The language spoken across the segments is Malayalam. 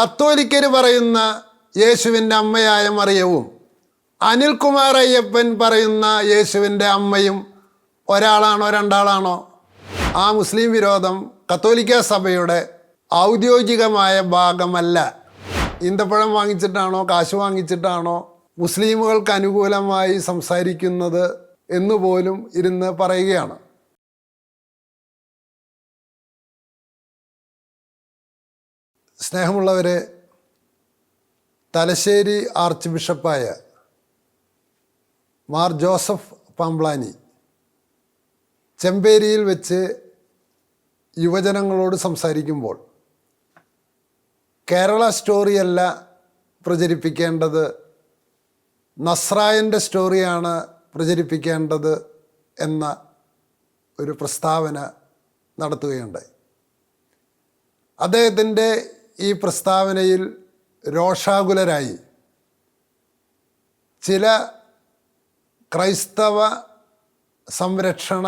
കത്തോലിക്കർ പറയുന്ന യേശുവിന്റെ അമ്മയായ മറിയവും അനിൽകുമാർ അയ്യപ്പൻ പറയുന്ന യേശുവിന്റെ അമ്മയും ഒരാളാണോ രണ്ടാളാണോ? ആ മുസ്ലിം വിരോധം കത്തോലിക്ക സഭയുടെ ഔദ്യോഗികമായ ഭാഗമല്ല. ഈന്തപ്പഴം വാങ്ങിച്ചിട്ടാണോ കാശ് വാങ്ങിച്ചിട്ടാണോ മുസ്ലിമുകൾക്ക് അനുകൂലമായി സംസാരിക്കുന്നത് എന്നുപോലും ഇരുന്ന് പറയുകയാണ്. സ്നേഹമുള്ളവരെ തലശ്ശേരി ആർച്ച് ബിഷപ്പായ മാർ ജോസഫ് പാംബ്ലാനി ചെമ്പേരിയിൽ വെച്ച് യുവജനങ്ങളോട് സംസാരിക്കുമ്പോൾ കേരള സ്റ്റോറിയല്ല പ്രചരിപ്പിക്കേണ്ടത് നസ്രായന്റെ സ്റ്റോറിയാണ് പ്രചരിപ്പിക്കേണ്ടത് എന്ന ഒരു പ്രസ്താവന നടത്തുകയുണ്ടായി. അദ്ദേഹത്തിന്റെ ഈ പ്രസ്താവനയിൽ രോഷാകുലരായി. ചില ക്രൈസ്തവ സംരക്ഷണ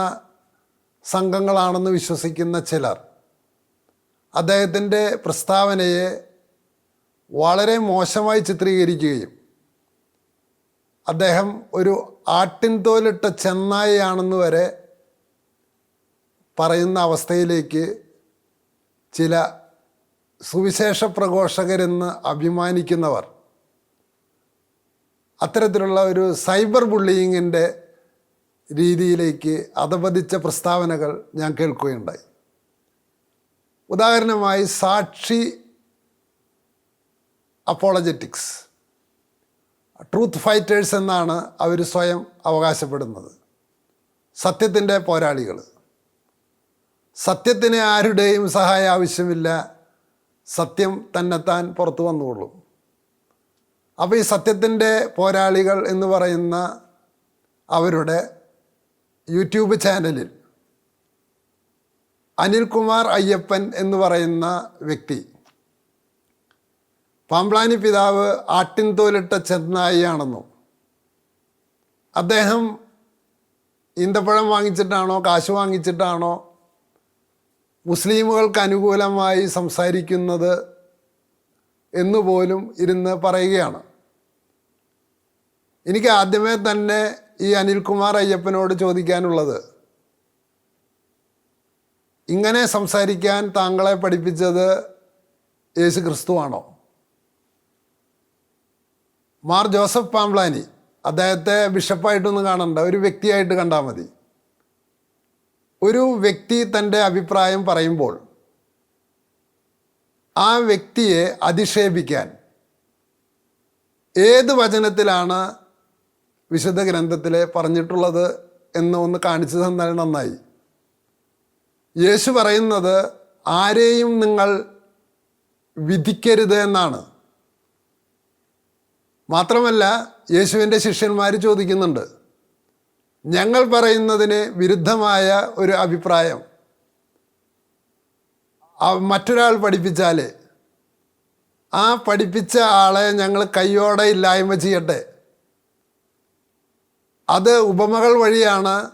സംഘങ്ങളാണെന്ന് വിശ്വസിക്കുന്ന ചിലർ അദ്ദേഹത്തിന്റെ പ്രസ്താവനയെ വളരെ മോശമായി ചിത്രീകരിക്കുകയും അദ്ദേഹം ഒരു ആട്ടിൻതോലിട്ട ചെന്നായയാണെന്ന് വരെ പറയുന്ന അവസ്ഥയിലേക്ക് ചില സുവിശേഷ പ്രഘോഷകരെന്ന് അഭിമാനിക്കുന്നവർ അത്തരത്തിലുള്ള ഒരു സൈബർ ബുള്ളിയിങ്ങിന്റെ രീതിയിലേക്ക് അധപതിച്ച പ്രസ്താവനകൾ ഞാൻ കേൾക്കുകയുണ്ടായി. ഉദാഹരണമായി സാക്ഷി അപ്പോളജറ്റിക്സ് ട്രൂത്ത് ഫൈറ്റേഴ്സ് എന്നാണ് അവർ സ്വയം അവകാശപ്പെടുന്നത്. സത്യത്തിന്റെ പോരാളികൾ. സത്യത്തിന് ആരുടെയും സഹായം ആവശ്യമില്ല. സത്യം തന്നെത്താൻ പുറത്തു വന്നുകൊള്ളും. അപ്പോൾ ഈ സത്യത്തിന്റെ പോരാളികൾ എന്ന് പറയുന്ന അവരുടെ യൂട്യൂബ് ചാനലിൽ അനിൽകുമാർ അയ്യപ്പൻ എന്ന് പറയുന്ന വ്യക്തി പാമ്പ്ലാനി പിതാവ് ആട്ടിൻതോലിട്ട ചെന്നായിയാണെന്നും അദ്ദേഹം ഈന്തപ്പഴം വാങ്ങിച്ചിട്ടാണോ കാശ് വാങ്ങിച്ചിട്ടാണോ മുസ്ലിമുകൾക്ക് അനുകൂലമായി സംസാരിക്കുന്നത് എന്നുപോലും ഇരുന്ന് പറയുകയാണ്. എനിക്ക് ആദ്യമേ തന്നെ ഈ അനിൽകുമാർ അയ്യപ്പനോട് ചോദിക്കാനുള്ളത്. ഇങ്ങനെ സംസാരിക്കാൻ താങ്കളെ പഠിപ്പിച്ചത് യേശു ക്രിസ്തുവാണോ മാർ ജോസഫ് പാംബ്ലാനി അദ്ദേഹത്തെ ബിഷപ്പായിട്ടൊന്നും കാണണ്ട ഒരു വ്യക്തിയായിട്ട് കണ്ടാൽ മതി. ഒരു വ്യക്തി തന്റെ അഭിപ്രായം പറയുമ്പോൾ ആ വ്യക്തിയെ അധിക്ഷേപിക്കാൻ ഏത് വചനത്തിലാണ് വിശുദ്ധ ഗ്രന്ഥത്തിൽ പറഞ്ഞിട്ടുള്ളത് എന്ന് ഒന്ന് കാണിച്ചു തന്നാൽ നന്നായി. യേശു പറയുന്നത് ആരെയും നിങ്ങൾ വിധിക്കരുത് എന്നാണ്. മാത്രമല്ല യേശുവിന്റെ ശിഷ്യന്മാർ ചോദിക്കുന്നുണ്ട് ഞങ്ങൾ പറയുന്നതിന് വിരുദ്ധമായ ഒരു അഭിപ്രായം. മറ്റൊരാൾ പഠിപ്പിച്ചാൽ ആ പഠിപ്പിച്ച ആളെ ഞങ്ങൾ കയ്യോടെ ഇല്ലായ്മ ചെയ്യട്ടെ. അത് ഉപമകൾ വഴിയാണ്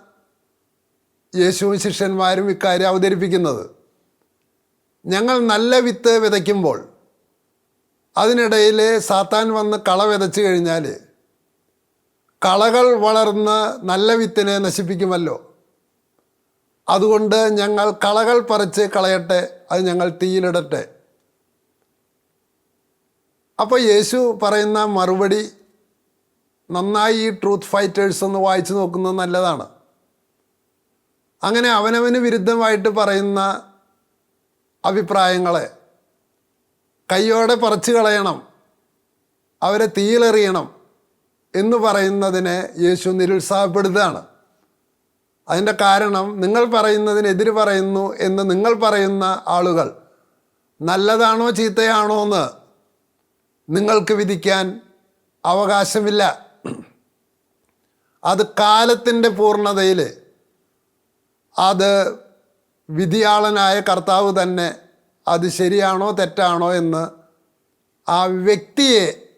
യേശുവും ശിഷ്യന്മാരും ഇക്കാര്യം അവതരിപ്പിക്കുന്നത്. ഞങ്ങൾ നല്ല വിത്ത് വിതയ്ക്കുമ്പോൾ അതിനിടയിൽ സാത്താൻ വന്ന് കള വിതച്ച് കഴിഞ്ഞാൽ കളകൾ വളർന്ന് നല്ല വിത്തിനെ നശിപ്പിക്കുമല്ലോ. അതുകൊണ്ട് ഞങ്ങൾ കളകൾ പറിച്ച് കളയട്ടെ അത് ഞങ്ങൾ തീയിലിടട്ടെ. അപ്പോൾ യേശു പറയുന്ന മറുപടി നന്നായി ഈ ട്രൂത്ത് ഫൈറ്റേഴ്സ് ഒന്ന് വായിച്ചു നോക്കുന്നത് നല്ലതാണ്. അങ്ങനെ അവനവന് വിരുദ്ധമായിട്ട് പറയുന്ന അഭിപ്രായങ്ങളെ കയ്യോടെ പറിച്ചു കളയണം അവരെ തീയിലെറിയണം എന്ന് പറയുന്നതിനെ യേശു നിരുത്സാഹപ്പെടുത്തുകയാണ്. അതിന്റെ കാരണം നിങ്ങൾ പറയുന്നതിനെതിര് പറയുന്നു എന്ന് നിങ്ങൾ പറയുന്ന ആളുകൾ നല്ലതാണോ ചീത്തയാണോ എന്ന് നിങ്ങൾക്ക് വിധിക്കാൻ അവകാശമില്ല. അത് കാലത്തിന്റെ പൂർണതയിൽ അത് വിധിയാളനായ കർത്താവ് തന്നെ അത് ശരിയാണോ തെറ്റാണോ എന്ന് ആ വ്യക്തിയെ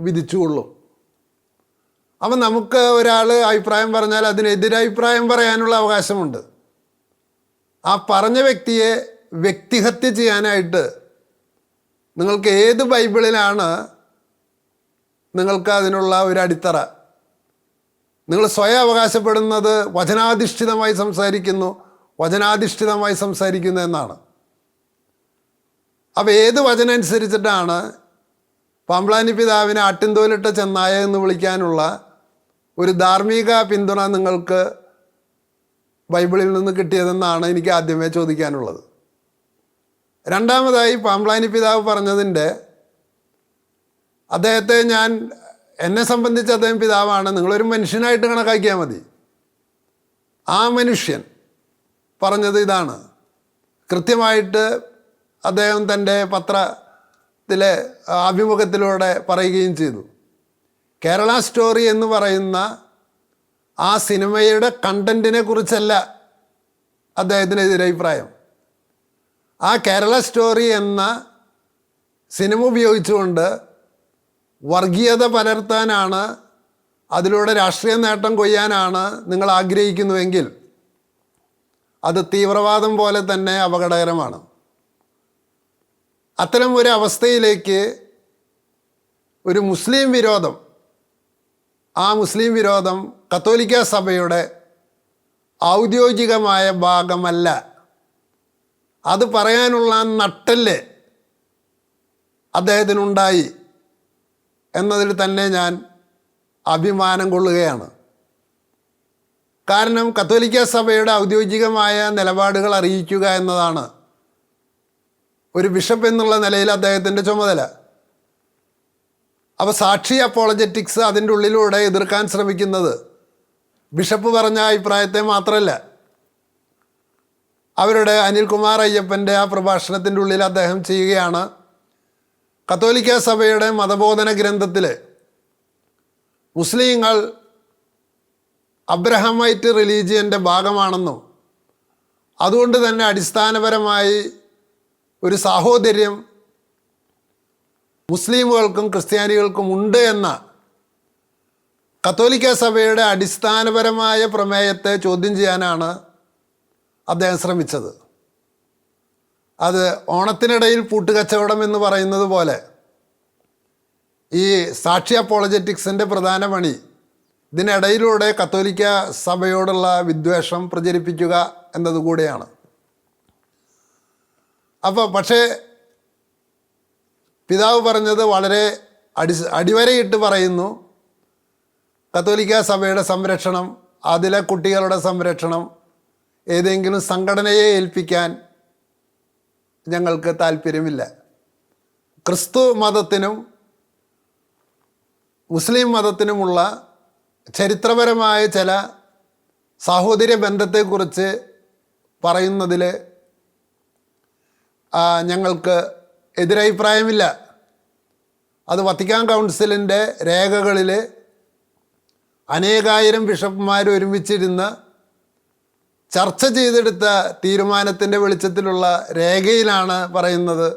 വിധിച്ചുകൊള്ളും. അപ്പം നമുക്ക് ഒരാൾ അഭിപ്രായം പറഞ്ഞാൽ അതിനെതിരെ അഭിപ്രായം പറയാനുള്ള അവകാശമുണ്ട്. ആ പറഞ്ഞ വ്യക്തിയെ വ്യക്തിഹത്യ ചെയ്യാനായിട്ട് നിങ്ങൾക്ക് ഏത് ബൈബിളിലാണ് നിങ്ങൾക്ക് അതിനുള്ള ഒരു അടിത്തറ? നിങ്ങൾ സ്വയം അവകാശപ്പെടുന്നത് വചനാധിഷ്ഠിതമായി സംസാരിക്കുന്നു വചനാധിഷ്ഠിതമായി സംസാരിക്കുന്നു എന്നാണ്. അപ്പോൾ ഏത് വചനം അനുസരിച്ചിട്ടാണ് പാമ്പ്ലാനി പിതാവിനെ ആട്ടിൻതോലിട്ട ചെന്നായ എന്ന് വിളിക്കാനുള്ള ഒരു ധാർമ്മിക പിന്തുണ നിങ്ങൾക്ക് ബൈബിളിൽ നിന്ന് കിട്ടിയതെന്നാണ് എനിക്ക് ആദ്യമേ ചോദിക്കാനുള്ളത്. രണ്ടാമതായി പാമ്പ്ലാനി പിതാവ് പറഞ്ഞതിന്റെ അദ്ദേഹത്തെ ഞാൻ എന്നെ സംബന്ധിച്ച് അദ്ദേഹം പിതാവാണ്. നിങ്ങളൊരു മനുഷ്യനായിട്ട് കണക്കാക്കിയാൽ മതി. ആ മനുഷ്യൻ പറഞ്ഞത് ഇതാണ്. കൃത്യമായിട്ട് അദ്ദേഹം തന്റെ പത്രത്തിലെ അഭിമുഖത്തിലൂടെ പറയുകയും ചെയ്തു. കേരള സ്റ്റോറി എന്ന് പറയുന്ന ആ സിനിമയുടെ കണ്ടന്റിനെ കുറിച്ചല്ല അദ്ദേഹത്തിനെതിരെ അഭിപ്രായം. ആ കേരള സ്റ്റോറി എന്ന സിനിമ ഉപയോഗിച്ചുകൊണ്ട് വർഗീയത പലർത്താനാണ് അതിലൂടെ രാഷ്ട്രീയ നേട്ടം കൊയ്യാനാണ് നിങ്ങൾ ആഗ്രഹിക്കുന്നുവെങ്കിൽ അത് തീവ്രവാദം പോലെ തന്നെ അപകടകരമാണ്. അത്തരം ഒരു അവസ്ഥയിലേക്ക് ഒരു മുസ്ലിം വിരോധം ആ മുസ്ലിം വിരോധം കത്തോലിക്ക സഭയുടെ ഔദ്യോഗികമായ ഭാഗമല്ല. അത് പറയാനുള്ള നട്ടൽ അദ്ദേഹത്തിനുണ്ടായി എന്നതിൽ തന്നെ ഞാൻ അഭിമാനം കൊള്ളുകയാണ്. കാരണം കത്തോലിക്ക സഭയുടെ ഔദ്യോഗികമായ നിലപാടുകൾ അറിയിക്കുക എന്നതാണ് ഒരു ബിഷപ്പ് എന്നുള്ള നിലയിൽ അദ്ദേഹത്തിന്റെ ചുമതല. അപ്പോൾ സാക്ഷി അപ്പോളജറ്റിക്സ് അതിന്റെ ഉള്ളിലൂടെ എതിർക്കാൻ ശ്രമിക്കുന്നത്. ബിഷപ്പ് പറഞ്ഞ അഭിപ്രായത്തെ മാത്രമല്ല അവരുടെ അനിൽകുമാർ അയ്യപ്പന്റെ ആ പ്രഭാഷണത്തിന്റെ ഉള്ളിൽ അദ്ദേഹം ചെയ്യുകയാണ്. കത്തോലിക്ക സഭയുടെ മതബോധന ഗ്രന്ഥത്തിൽ മുസ്ലിങ്ങൾ അബ്രഹമൈറ്റ് റിലീജിയന്റെ ഭാഗമാണെന്നും അതുകൊണ്ട് തന്നെ അടിസ്ഥാനപരമായി ഒരു സാഹോദര്യം മുസ്ലിമുകൾക്കും ക്രിസ്ത്യാനികൾക്കും ഉണ്ട് എന്ന കത്തോലിക്ക സഭയുടെ അടിസ്ഥാനപരമായ പ്രമേയത്തെ ചോദ്യം ചെയ്യാനാണ് അദ്ദേഹം ശ്രമിച്ചത്. അത് ഓണത്തിനിടയിൽ പൂട്ടുകച്ചവടം എന്ന് പറയുന്നത് പോലെ ഈ സാക്ഷി അപ്പോളജറ്റിക്സിന്റെ പ്രധാന പണി ഇതിനിടയിലൂടെ കത്തോലിക്ക സഭയോടുള്ള വിദ്വേഷം പ്രചരിപ്പിക്കുക എന്നതുകൂടിയാണ്. അപ്പോൾ പക്ഷേ പിതാവ് പറഞ്ഞത് വളരെ അടി അടിവരയിട്ട് പറയുന്നു. കത്തോലിക്ക സഭയുടെ സംരക്ഷണം അതിലെ കുട്ടികളുടെ സംരക്ഷണം ഏതെങ്കിലും സംഘടനയെ ഏൽപ്പിക്കാൻ ഞങ്ങൾക്ക് താല്പര്യമില്ല. ക്രിസ്തു മതത്തിനും മുസ്ലിം മതത്തിനുമുള്ള ചരിത്രപരമായ ചില സാഹോദര്യ ബന്ധത്തെക്കുറിച്ച് പറയുന്നതിൽ ഞങ്ങൾക്ക് എതിരഭിപ്രായമില്ല. അത് വത്തിക്കാൻ കൗൺസിലിന്റെ രേഖകളിൽ അനേകായിരം ബിഷപ്പുമാർ ഒരുമിച്ചിരുന്ന് ചർച്ച ചെയ്തെടുത്ത തീരുമാനത്തിന്റെ വെളിച്ചത്തിലുള്ള രേഖയിലാണ് പറയുന്നത്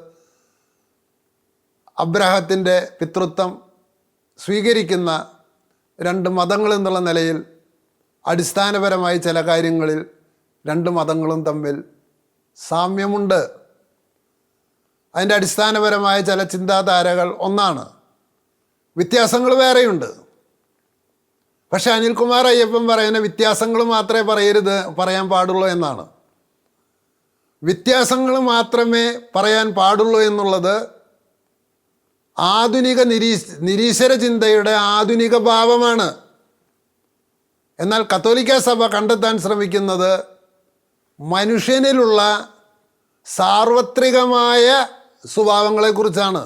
അബ്രഹത്തിന്റെ പിതൃത്വം സ്വീകരിക്കുന്ന രണ്ട് മതങ്ങൾ എന്നുള്ള നിലയിൽ അടിസ്ഥാനപരമായി ചില കാര്യങ്ങളിൽ രണ്ട് മതങ്ങളും തമ്മിൽ സാമ്യമുണ്ട്. അതിന്റെ അടിസ്ഥാനപരമായ ചില ചിന്താധാരകൾ ഒന്നാണ്. വ്യത്യാസങ്ങൾ വേറെയുണ്ട്. പക്ഷെ അനിൽകുമാർ അയ്യപ്പൻ പറയുന്ന വ്യത്യാസങ്ങൾ മാത്രമേ പറയരുത് പറയാൻ പാടുള്ളൂ എന്നാണ്. വ്യത്യാസങ്ങൾ മാത്രമേ പറയാൻ പാടുള്ളൂ എന്നുള്ളത് ആധുനിക നിരീശ് നിരീശ്വര ചിന്തയുടെ ആധുനിക ഭാവമാണ്. എന്നാൽ കത്തോലിക്ക സഭ കണ്ടെത്താൻ ശ്രമിക്കുന്നത് മനുഷ്യനിലുള്ള സാർവത്രികമായ സ്വഭാവങ്ങളെക്കുറിച്ചാണ്.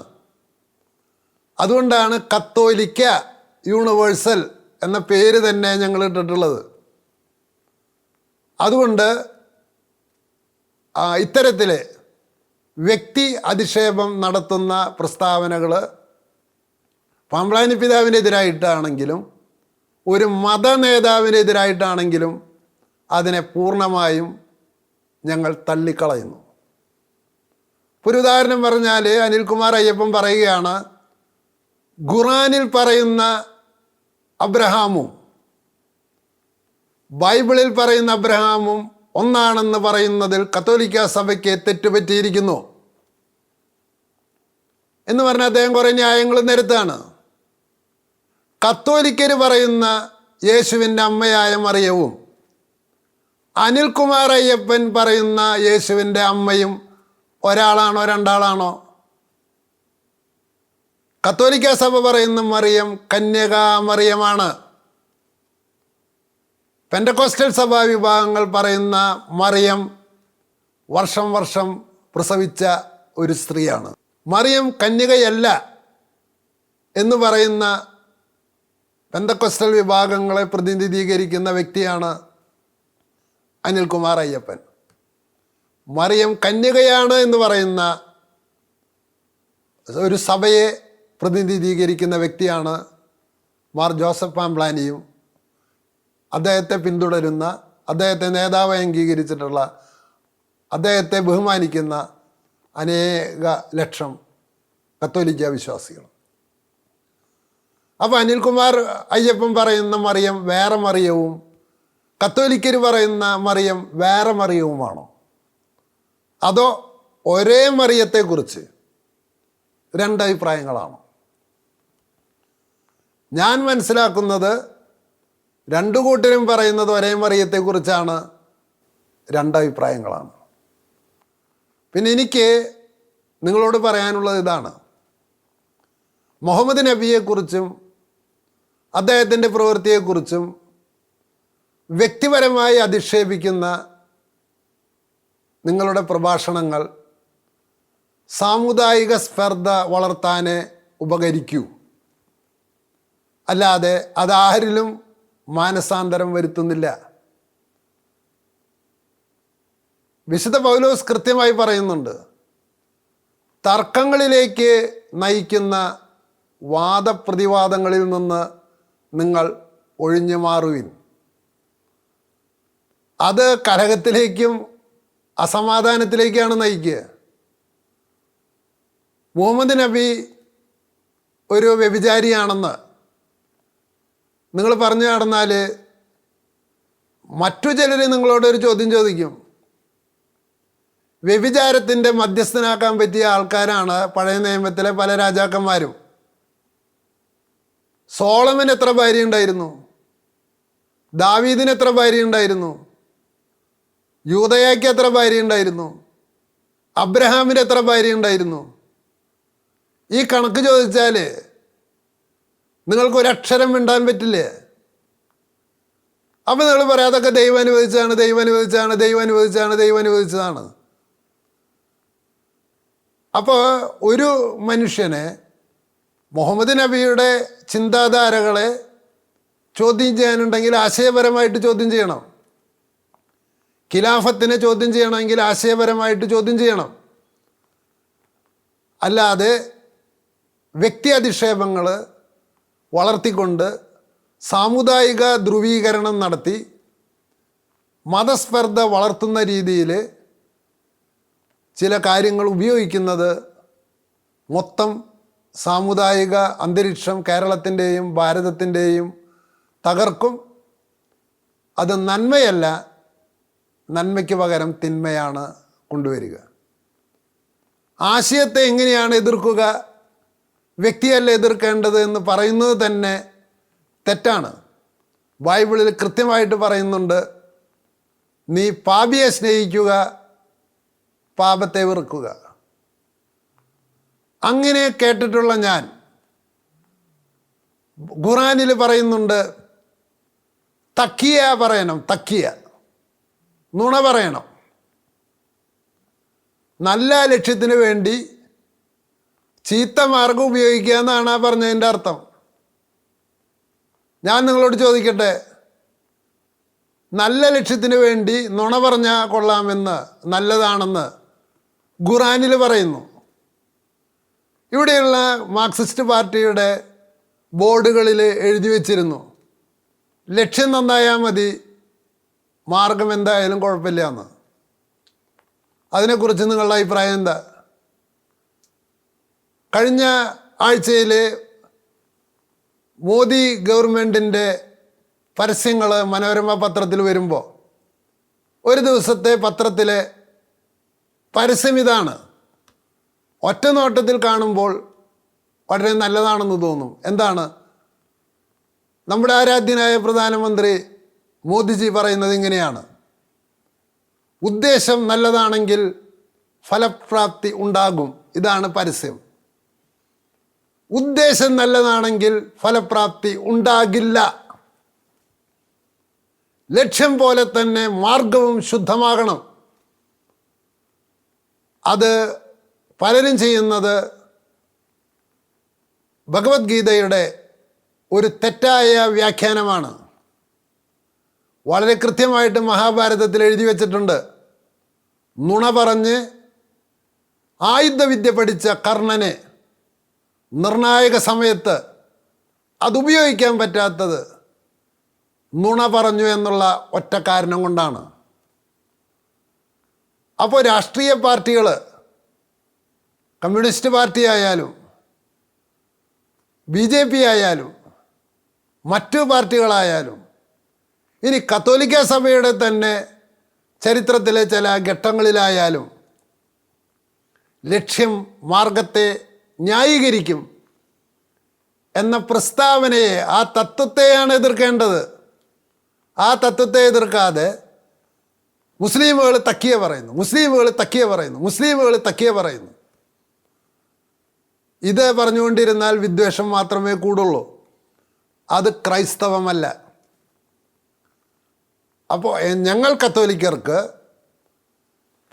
അതുകൊണ്ടാണ് കത്തോലിക്ക യൂണിവേഴ്സൽ എന്ന പേര് തന്നെ ഞങ്ങൾ ഇട്ടിട്ടുള്ളത്. അതുകൊണ്ട് ഇത്തരത്തിൽ വ്യക്തി അധിക്ഷേപം നടത്തുന്ന പ്രസ്താവനകൾ പാമ്പ്ലാനി പിതാവിനെതിരായിട്ടാണെങ്കിലും ഒരു മത നേതാവിനെതിരായിട്ടാണെങ്കിലും അതിനെ പൂർണമായും ഞങ്ങൾ തള്ളിക്കളയുന്നു. ഒരു ഉദാഹരണം പറഞ്ഞാൽ അനിൽകുമാർ അയ്യപ്പൻ പറയുകയാണ് ഖുറാനിൽ പറയുന്ന അബ്രഹാമും ബൈബിളിൽ പറയുന്ന അബ്രഹാമും ഒന്നാണെന്ന് പറയുന്നതിൽ കത്തോലിക്ക സഭയ്ക്ക് തെറ്റുപറ്റിയിരിക്കുന്നു. എന്ന് പറഞ്ഞാൽ അദ്ദേഹം കുറേ ന്യായങ്ങൾ നിരത്താണ്. കത്തോലിക്കർ പറയുന്ന യേശുവിന്റെ അമ്മയായ മറിയവും അനിൽകുമാർ അയ്യപ്പൻ പറയുന്ന യേശുവിന്റെ അമ്മയും ഒരാളാണോ രണ്ടാളാണോ? കത്തോലിക്ക സഭ പറയുന്ന മറിയം കന്യകാ മറിയമാണ്. പെൻഡക്കോസ്റ്റൽ സഭാ വിഭാഗങ്ങൾ പറയുന്ന മറിയം വർഷം വർഷം പ്രസവിച്ച ഒരു സ്ത്രീയാണ്. മറിയം കന്യകയല്ല എന്ന് പറയുന്ന പെന്തക്കൊസ്റ്റൽ വിഭാഗങ്ങളെ പ്രതിനിധീകരിക്കുന്ന വ്യക്തിയാണ് അനിൽകുമാർ അയ്യപ്പൻ. മറിയം കന്യകയാണ് എന്ന് പറയുന്ന ഒരു സഭയെ പ്രതിനിധീകരിക്കുന്ന വ്യക്തിയാണ് മാർ ജോസഫ് പാംപ്ലാനിയും അദ്ദേഹത്തെ പിന്തുടരുന്ന അദ്ദേഹത്തെ നേതാവ് അംഗീകരിച്ചിട്ടുള്ള അദ്ദേഹത്തെ ബഹുമാനിക്കുന്ന അനേക ലക്ഷം കത്തോലിക്ക വിശ്വാസികൾ. അപ്പോൾ അനിൽകുമാർ അയ്യപ്പൻ പറയുന്ന മറിയം വേറെ മറിയവും കത്തോലിക്കർ പറയുന്ന മറിയം വേറെ മറിയവുമാണോ? അതോ ഒരേ മറിയത്തെക്കുറിച്ച് രണ്ടഭിപ്രായങ്ങളാണോ? ഞാൻ മനസ്സിലാക്കുന്നത് രണ്ടു കൂട്ടരും പറയുന്നത് ഒരേ മറിയത്തെക്കുറിച്ചാണ് രണ്ടഭിപ്രായങ്ങളാണ്. പിന്നെ എനിക്ക് നിങ്ങളോട് പറയാനുള്ളത് ഇതാണ്. മുഹമ്മദ് നബിയെക്കുറിച്ചും അദ്ദേഹത്തിന്റെ പ്രവൃത്തിയെക്കുറിച്ചും വ്യക്തിപരമായി അധിക്ഷേപിക്കുന്ന നിങ്ങളുടെ പ്രഭാഷണങ്ങൾ സാമുദായിക സ്പർദ്ധ വളർത്താൻ ഉപകരിക്കൂ. അല്ലാതെ അതാരിലും മാനസാന്തരം വരുത്തുന്നില്ല. വിശുദ്ധ പൗലോസ് കൃത്യമായി പറയുന്നുണ്ട് തർക്കങ്ങളിലേക്ക് നയിക്കുന്ന വാദപ്രതിവാദങ്ങളിൽ നിന്ന് നിങ്ങൾ ഒഴിഞ്ഞു മാറുവിൻ അത് കലഹത്തിലേക്കും അസമാധാനത്തിലേക്കാണ് നയിക്കുക. മുഹമ്മദ് നബി ഒരു വ്യഭിചാരിയാണെന്ന് നിങ്ങൾ പറഞ്ഞു നടന്നാൽ മറ്റു ചിലർ നിങ്ങളോട് ഒരു ചോദ്യം ചോദിക്കും. വ്യഭിചാരത്തിന്റെ മധ്യസ്ഥനാക്കാൻ പറ്റിയ ആൾക്കാരാണ് പഴയ നിയമത്തിലെ പല രാജാക്കന്മാരും. സോളമൻ എത്ര ഭാര്യ ഉണ്ടായിരുന്നു ദാവീദിന് എത്ര ഭാര്യ ഉണ്ടായിരുന്നു യൂതയാക്ക് എത്ര ഭാര്യ ഉണ്ടായിരുന്നു? അബ്രഹാമിന് എത്ര ഭാര്യ ഉണ്ടായിരുന്നു? ഈ കണക്ക് ചോദിച്ചാൽ നിങ്ങൾക്ക് ഒരക്ഷരം മിണ്ടാൻ പറ്റില്ലേ? അപ്പം നിങ്ങൾ പറയാം അതൊക്കെ ദൈവം അനുവദിച്ചാണ് ദൈവം അനുവദിച്ചാണ് ദൈവം അനുവദിച്ചാണ് ദൈവം അനുവദിച്ചതാണ്. അപ്പോൾ ഒരു മനുഷ്യനെ മുഹമ്മദ് നബിയുടെ ചിന്താധാരകളെ ചോദ്യം ചെയ്യാനുണ്ടെങ്കിൽ ആശയപരമായിട്ട് ചോദ്യം ചെയ്യണം. ഖിലാഫത്തിനെ ചോദ്യം ചെയ്യണമെങ്കിൽ ആശയപരമായിട്ട് ചോദ്യം ചെയ്യണം. അല്ലാതെ വ്യക്തി അധിക്ഷേപങ്ങൾ വളർത്തിക്കൊണ്ട് സാമുദായിക ധ്രുവീകരണം നടത്തി മതസ്പർദ്ധ വളർത്തുന്ന രീതിയിൽ ചില കാര്യങ്ങൾ ഉപയോഗിക്കുന്നത് മൊത്തം സാമുദായിക അന്തരീക്ഷം കേരളത്തിന്റെയും ഭാരതത്തിന്റെയും തകർക്കും. അത് നന്മയല്ല നന്മയ്ക്ക് പകരം തിന്മയാണ് കൊണ്ടുവരിക. ആശയത്തെ എങ്ങനെയാണ് എതിർക്കുക വ്യക്തിയല്ല എതിർക്കേണ്ടത് എന്ന് പറയുന്നത് തന്നെ തെറ്റാണ്. ബൈബിളിൽ കൃത്യമായിട്ട് പറയുന്നുണ്ട് നീ പാപിയെ സ്നേഹിക്കുക പാപത്തെ വെറുക്കുക. അങ്ങനെ കേട്ടിട്ടുള്ള ഞാൻ ഖുറാനിൽ പറയുന്നുണ്ട് തക്കിയ പറയണം തക്കിയ നുണ പറയണം. നല്ല ലക്ഷ്യത്തിന് വേണ്ടി ചീത്ത മാർഗം ഉപയോഗിക്കുക എന്നാണ് ആ പറഞ്ഞതിന്റെ അർത്ഥം. ഞാൻ നിങ്ങളോട് ചോദിക്കട്ടെ നല്ല ലക്ഷ്യത്തിന് വേണ്ടി നുണ പറഞ്ഞാൽ കൊള്ളാമെന്ന് നല്ലതാണെന്ന് ഖുറാനിൽ പറയുന്നു. ഇവിടെയുള്ള മാർക്സിസ്റ്റ് പാർട്ടിയുടെ ബോർഡുകളിൽ എഴുതി വച്ചിരുന്നു. ലക്ഷ്യം നന്നായാൽ മതി മാർഗം എന്തായാലും കുഴപ്പമില്ല എന്ന് അതിനെക്കുറിച്ച് നിങ്ങളുടെ അഭിപ്രായം എന്താ? കഴിഞ്ഞ ആഴ്ചയിൽ മോദി ഗവൺമെന്റിന്റെ പരസ്യങ്ങൾ മനോരമ പത്രത്തിൽ വരുമ്പോൾ ഒരു ദിവസത്തെ പത്രത്തിലെ പരസ്യം ഇതാണ്. ഒറ്റ നോട്ടത്തിൽ കാണുമ്പോൾ വളരെ നല്ലതാണെന്ന് തോന്നും. എന്താണ്? നമ്മുടെ ആരാധ്യനായ പ്രധാനമന്ത്രി മോദിജി പറയുന്നത് ഇങ്ങനെയാണ്. ഉദ്ദേശം നല്ലതാണെങ്കിൽ ഫലപ്രാപ്തി ഉണ്ടാകും. ഇതാണ് പരസ്യം. ഉദ്ദേശം നല്ലതാണെങ്കിൽ ഫലപ്രാപ്തി ഉണ്ടാകില്ല. ലക്ഷ്യം പോലെ തന്നെ മാർഗവും ശുദ്ധമാകണം. അത് പലരും ചെയ്യുന്നത് ഭഗവത്ഗീതയുടെ ഒരു തെറ്റായ വ്യാഖ്യാനമാണ്. വളരെ കൃത്യമായിട്ട് മഹാഭാരതത്തിൽ എഴുതി വച്ചിട്ടുണ്ട്. നുണ പറഞ്ഞ് ആയുധവിദ്യ പഠിച്ച കർണനെ നിർണായക സമയത്ത് അതുപയോഗിക്കാൻ പറ്റാത്തത് നുണ പറഞ്ഞു എന്നുള്ള ഒറ്റ കാരണം കൊണ്ടാണ്. അപ്പോൾ രാഷ്ട്രീയ പാർട്ടികൾ കമ്മ്യൂണിസ്റ്റ് പാർട്ടി ആയാലും ബി ജെ പി ആയാലും മറ്റു പാർട്ടികളായാലും ഇനി കത്തോലിക്ക സഭയുടെ തന്നെ ചരിത്രത്തിലെ ചില ഘട്ടങ്ങളിലായാലും ലക്ഷ്യം മാർഗത്തെ ന്യായീകരിക്കും എന്ന പ്രസ്താവനയെ ആ തത്വത്തെയാണ് എതിർക്കേണ്ടത്. ആ തത്വത്തെ എതിർക്കാതെ മുസ്ലിമുകൾ തക്കിയ പറയുന്നു മുസ്ലിമുകൾ തക്കിയ പറയുന്നു മുസ്ലിമുകൾ തക്കിയ പറയുന്നു. ഇത് പറഞ്ഞുകൊണ്ടിരുന്നാൽ വിദ്വേഷം മാത്രമേ കൂടുള്ളൂ. അത് ക്രൈസ്തവമല്ല. അപ്പോൾ ഞങ്ങൾ കത്തോലിക്കർക്ക്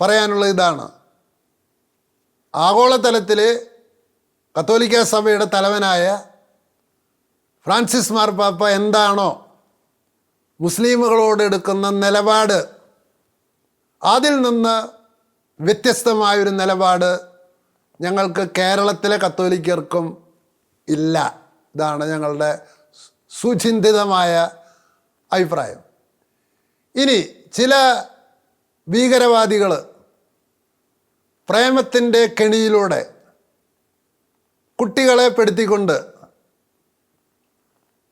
പറയാനുള്ള ഇതാണ്. ആഗോളതലത്തിൽ കത്തോലിക്ക സഭയുടെ തലവനായ ഫ്രാൻസിസ് മാർപ്പാപ്പ എന്താണോ മുസ്ലിമുകളോട് എടുക്കുന്ന നിലപാട് അതിൽ നിന്ന് വ്യത്യസ്തമായൊരു നിലപാട് ഞങ്ങൾക്ക് കേരളത്തിലെ കത്തോലിക്കർക്കും ഇല്ല. ഇതാണ് ഞങ്ങളുടെ സുചിന്തിതമായ അഭിപ്രായം. ഇനി ചില ഭീകരവാദികൾ പ്രേമത്തിന്റെ കെണിയിലൂടെ കുട്ടികളെ പെടുത്തിക്കൊണ്ട്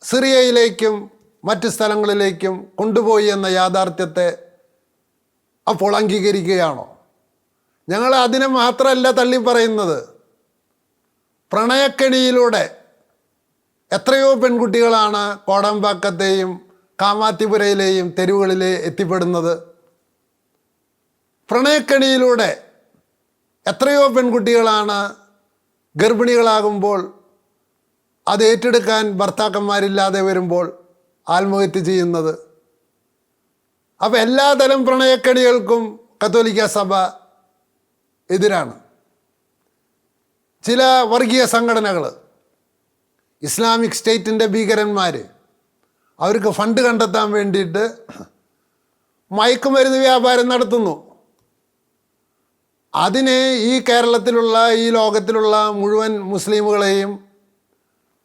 സിറിയയിലേക്കും മറ്റ് സ്ഥലങ്ങളിലേക്കും കൊണ്ടുപോയി എന്ന യാഥാർത്ഥ്യത്തെ അപ്പോൾ അംഗീകരിക്കുകയാണോ? ഞങ്ങൾ അതിനെ മാത്രമല്ല തള്ളി പറയുന്നത്. പ്രണയക്കെണിയിലൂടെ എത്രയോ പെൺകുട്ടികളാണ് കോടമ്പാക്കത്തെയും കാമാത്തിപുരയിലെയും തെരുവുകളിലെ എത്തിപ്പെടുന്നത്. പ്രണയക്കണിയിലൂടെ എത്രയോ പെൺകുട്ടികളാണ് ഗർഭിണികളാകുമ്പോൾ അത് ഏറ്റെടുക്കാൻ ഭർത്താക്കന്മാരില്ലാതെ വരുമ്പോൾ ആത്മഹത്യ ചെയ്യുന്നത്. അപ്പോൾ എല്ലാതരം പ്രണയക്കണികൾക്കും കത്തോലിക്ക സഭ എതിരാണ്. ചില വർഗീയ സംഘടനകൾ ഇസ്ലാമിക് സ്റ്റേറ്റിന്റെ ഭീകരന്മാർ അവർക്ക് ഫണ്ട് കണ്ടെത്താൻ വേണ്ടിയിട്ട് മയക്കുമരുന്ന് വ്യാപാരം നടത്തുന്നു. അതിനെ ഈ കേരളത്തിലുള്ള ഈ ലോകത്തിലുള്ള മുഴുവൻ മുസ്ലിമുകളെയും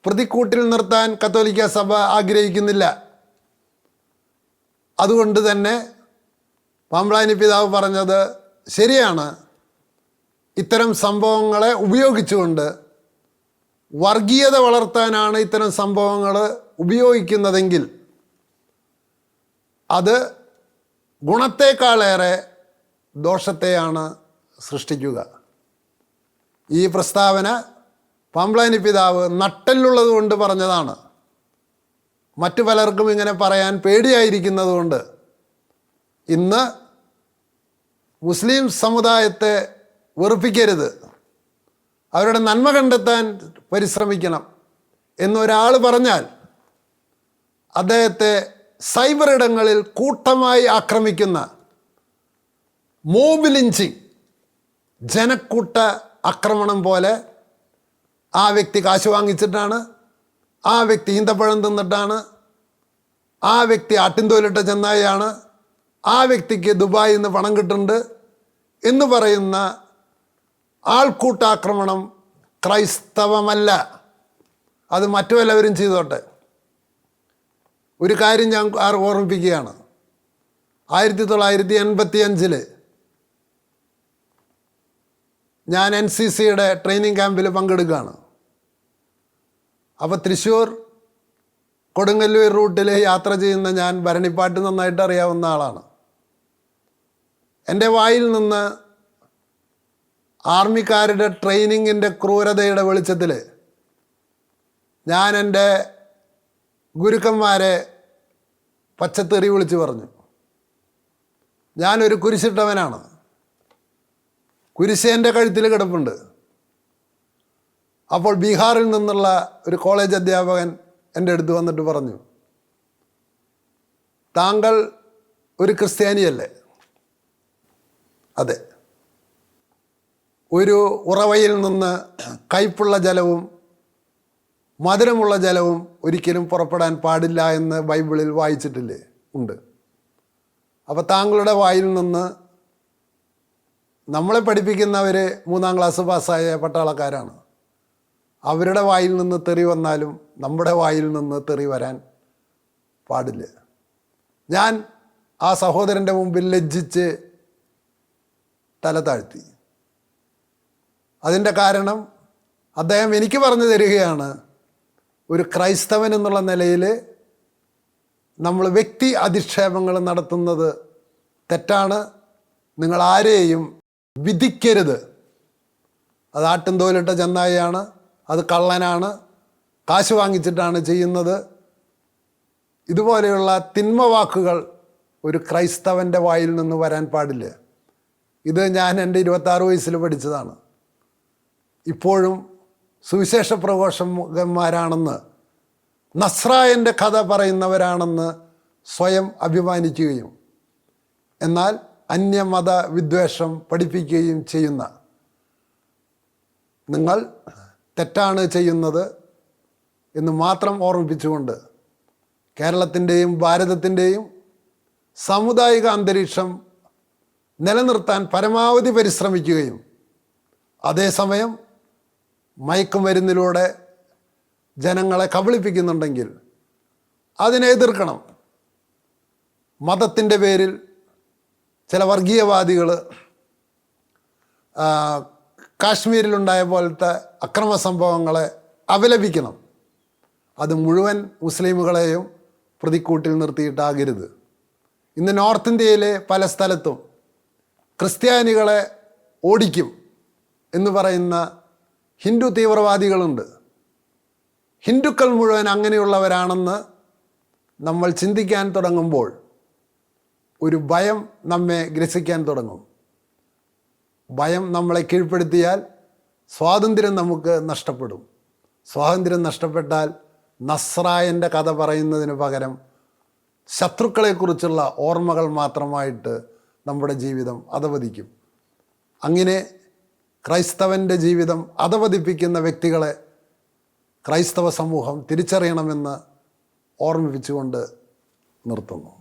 പ്രതിക്കൂട്ടിൽ നിർത്താൻ കത്തോലിക്ക സഭ ആഗ്രഹിക്കുന്നില്ല. അതുകൊണ്ട് തന്നെ പാമ്പ്ലാനി പിതാവ് പറഞ്ഞത് ശരിയാണ്. ഇത്തരം സംഭവങ്ങളെ ഉപയോഗിച്ചുകൊണ്ട് വർഗീയത വളർത്താനാണ് ഇത്തരം സംഭവങ്ങൾ ഉപയോഗിക്കുന്നതെങ്കിൽ അത് ഗുണത്തേക്കാളേറെ ദോഷത്തെയാണ് സൃഷ്ടിക്കുക. ഈ പ്രസ്താവന പമ്പ്ലാനി പിതാവ് നട്ടലുള്ളത് കൊണ്ട് പറഞ്ഞതാണ്. മറ്റു പലർക്കും ഇങ്ങനെ പറയാൻ പേടിയായിരിക്കുന്നതുകൊണ്ട് ഇന്ന് മുസ്ലിം സമുദായത്തെ വെറുപ്പിക്കരുത്. അവരുടെ നന്മ കണ്ടെത്താൻ പരിശ്രമിക്കണം എന്നൊരാൾ പറഞ്ഞാൽ അദ്ദേഹത്തെ സൈബർ ഇടങ്ങളിൽ കൂട്ടമായി ആക്രമിക്കുന്ന മോബ് ലിഞ്ചിങ് ജനക്കൂട്ട ആക്രമണം പോലെ ആ വ്യക്തി കാശ് വാങ്ങിച്ചിട്ടാണ് ആ വ്യക്തി ഈന്തപ്പഴം തിന്നിട്ടാണ് ആ വ്യക്തി ആട്ടിൻതോലിട്ട ചെന്നായിയാണ് ആ വ്യക്തിക്ക് ദുബായിൽ നിന്ന് പണം കിട്ടുന്നുണ്ട് എന്ന് പറയുന്ന ആൾക്കൂട്ടാക്രമണം ക്രൈസ്തവമല്ല. അത് മറ്റു എല്ലാവരും ചെയ്തോട്ടെ. ഒരു കാര്യം ഞാൻ ഓർമ്മിപ്പിക്കുകയാണ്. ആയിരത്തി തൊള്ളായിരത്തി എൺപത്തി അഞ്ചിൽ ഞാൻ എൻ സി സിയുടെ ട്രെയിനിങ് ക്യാമ്പിൽ പങ്കെടുക്കുകയാണ്. അപ്പോൾ തൃശ്ശൂർ കൊടുങ്ങല്ലൂർ റൂട്ടിൽ യാത്ര ചെയ്യുന്ന ഞാൻ ഭരണിപ്പാട്ട് നന്നായിട്ട് അറിയാവുന്ന ആളാണ്. എന്റെ വായിൽ നിന്ന് ആർമിക്കാരുടെ ട്രെയിനിങ്ങിന്റെ ക്രൂരതയുടെ വെളിച്ചത്തിൽ ഞാൻ എന്റെ ഗുരുക്കന്മാരെ പച്ചത്തെറി വിളിച്ച് പറഞ്ഞു. ഞാനൊരു കുരിശിട്ടവനാണ്. കുരിശ് എന്റെ കഴുത്തിൽ കിടപ്പുണ്ട്. അപ്പോൾ ബീഹാറിൽ നിന്നുള്ള ഒരു കോളേജ് അധ്യാപകൻ എന്റെ അടുത്ത് വന്നിട്ട് പറഞ്ഞു താങ്കൾ ഒരു ക്രിസ്ത്യാനിയല്ലേ? അതെ. ഒരു ഉറവയിൽ നിന്ന് കയ്പുള്ള ജലവും മധുരമുള്ള ജലവും ഒരിക്കലും പുറപ്പെടാൻ പാടില്ല എന്ന് ബൈബിളിൽ വായിച്ചിട്ടില്ലേ? ഉണ്ട്. അപ്പോൾ താങ്കളുടെ വായിൽ നിന്ന് നമ്മളെ പഠിപ്പിക്കുന്നവർ മൂന്നാം ക്ലാസ് പാസ്സായ പട്ടാളക്കാരാണ്. അവരുടെ വായിൽ നിന്ന് തെറി വന്നാലും നമ്മുടെ വായിൽ നിന്ന് തെറി വരാൻ പാടില്ല. ഞാൻ ആ സഹോദരന്റെ മുമ്പിൽ ലജ്ജിച്ച് തല താഴ്ത്തി. അതിന്റെ കാരണം അദ്ദേഹം എനിക്ക് പറഞ്ഞു തരികയാണ് ഒരു ക്രൈസ്തവൻ എന്നുള്ള നിലയിൽ നമ്മൾ വ്യക്തി അധിക്ഷേപങ്ങൾ നടത്തുന്നത് തെറ്റാണ്. നിങ്ങൾ ആരെയും വിധിക്കരുത്. അത് ആട്ടും തോലിട്ട ചെന്നായിയാണ് അത് കള്ളനാണ് കാശ് വാങ്ങിച്ചിട്ടാണ് ചെയ്യുന്നത്. ഇതുപോലെയുള്ള തിന്മ വാക്കുകൾ ഒരു ക്രൈസ്തവന്റെ വായിൽ നിന്ന് വരാൻ പാടില്ല. ഇത് ഞാൻ എന്റെ ഇരുപത്താറ് വയസ്സിൽ പഠിച്ചതാണ്. ഇപ്പോഴും സുവിശേഷ പ്രഘോഷകന്മാരാണെന്ന് നസ്രായന്റെ കഥ പറയുന്നവരാണെന്ന് സ്വയം അഭിമാനിക്കുകയും എന്നാൽ അന്യമത വിദ്വേഷം പഠിപ്പിക്കുകയും ചെയ്യുന്ന നിങ്ങൾ തെറ്റാണ് ചെയ്യുന്നത് എന്ന് മാത്രം ഓർമ്മിപ്പിച്ചുകൊണ്ട് കേരളത്തിന്റെയും ഭാരതത്തിന്റെയും സാമുദായിക അന്തരീക്ഷം നിലനിർത്താൻ പരമാവധി പരിശ്രമിക്കുകയും അതേസമയം മയക്കുമരുന്നിലൂടെ ജനങ്ങളെ കബളിപ്പിക്കുന്നുണ്ടെങ്കിൽ അതിനെ എതിർക്കണം. മതത്തിന്റെ പേരിൽ ചില വർഗീയവാദികൾ കാശ്മീരിലുണ്ടായ പോലത്തെ അക്രമ സംഭവങ്ങളെ അപലപിക്കണം. അത് മുഴുവൻ മുസ്ലിമുകളെയും പ്രതിക്കൂട്ടിൽ നിർത്തിയിട്ടാകരുത്. ഇന്ന് നോർത്ത് ഇന്ത്യയിലെ പല സ്ഥലത്തും ക്രിസ്ത്യാനികളെ ഓടിക്കും എന്ന് പറയുന്ന ഹിന്ദു തീവ്രവാദികളുണ്ട്. ഹിന്ദുക്കൾ മുഴുവൻ അങ്ങനെയുള്ളവരാണെന്ന് നമ്മൾ ചിന്തിക്കാൻ തുടങ്ങുമ്പോൾ ഒരു ഭയം നമ്മെ ഗ്രസിക്കാൻ തുടങ്ങും. ഭയം നമ്മളെ കീഴ്പ്പെടുത്തിയാൽ സ്വാതന്ത്ര്യം നമുക്ക് നഷ്ടപ്പെടും. സ്വാതന്ത്ര്യം നഷ്ടപ്പെട്ടാൽ നസ്രായന്റെ കഥ പറയുന്നതിന് പകരം ശത്രുക്കളെക്കുറിച്ചുള്ള ഓർമ്മകൾ മാത്രമായിട്ട് നമ്മുടെ ജീവിതം അധവദിക്കും അങ്ങനെ ക്രൈസ്തവന്റെ ജീവിതം അധവദിപ്പിക്കുന്ന വ്യക്തികളെ ക്രൈസ്തവ സമൂഹം തിരിച്ചറിയണമെന്ന് ഓർമ്മിപ്പിച്ചുകൊണ്ട് നിർത്തുന്നു.